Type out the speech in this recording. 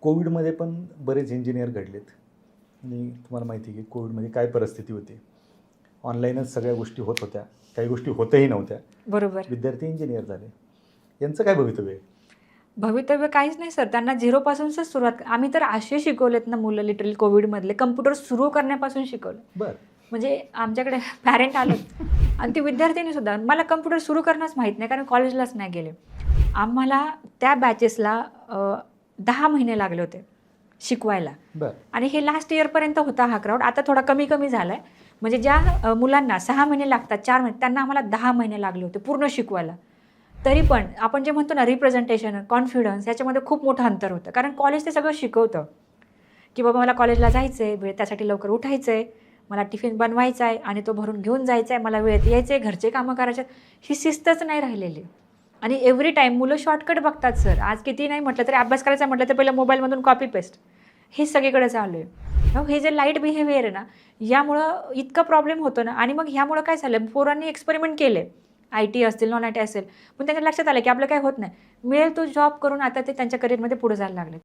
कोविडमध्ये पण बरेच इंजिनियर घडलेत. आणि तुम्हाला माहिती आहे की कोविडमध्ये काय परिस्थिती होती? ऑनलाईनच सगळ्या गोष्टी होत होत्या. काही गोष्टी होतही नव्हत्या. बरोबर. विद्यार्थी इंजिनियर झाले. यांचं काय भवितव्य आहे? भवितव्य काहीच नाही सर. त्यांना झिरोपासूनच सुरुवात. आम्ही तर असे शिकवलेत ना मुलं लिटरली कोविडमधले. कम्प्युटर सुरू करण्यापासून शिकवलं. बरं. म्हणजे आमच्याकडे पॅरेंट आले आणि ती विद्यार्थिनी सुद्धा. मला कम्प्युटर सुरू करणंच माहीत नाही कारण कॉलेजलाच नाही गेले. आम्हाला त्या बॅचेसला दहा महिने लागले होते शिकवायला. आणि हे लास्ट इयरपर्यंत होता हा क्राऊड आता थोडा कमी कमी झाला आहे म्हणजे ज्या मुलांना सहा महिने लागतात चार महिने त्यांना आम्हाला दहा महिने लागले होते पूर्ण शिकवायला. तरी पण आपण जे म्हणतो ना रिप्रेझेंटेशन कॉन्फिडन्स याच्यामध्ये खूप मोठं अंतर होतं. कारण कॉलेज ते सगळं शिकवतं. की बाबा मला कॉलेजला जायचं आहे वेळ त्यासाठी लवकर उठायचं आहे मला टिफिन बनवायचा आहे आणि तो भरून घेऊन जायचा आहे मला वेळेत यायचं आहे घरचे कामं करायचे. ही शिस्तच नाही राहिलेली. आणि एव्हरी टाईम मुलं शॉर्टकट बघतात सर आज किती नाही म्हटलं तरी अभ्यास करायचा म्हटलं तर पहिलं मोबाईलमधून कॉपी पेस्ट हे सगळीकडे चालू आहे मग हे जे लाइट बिहेवियर आहे ना यामुळं इतका प्रॉब्लेम होतो ना आणि मग ह्यामुळं काय झालं? पोरांनी एक्सपेरिमेंट केले. आय टी असतील नॉन आय टी असेल. पण त्यांच्या लक्षात आलं की आपलं काय होत नाही. मिळेल तो जॉब करून आता ते त्यांच्या करिअरमध्ये पुढे जायला लागले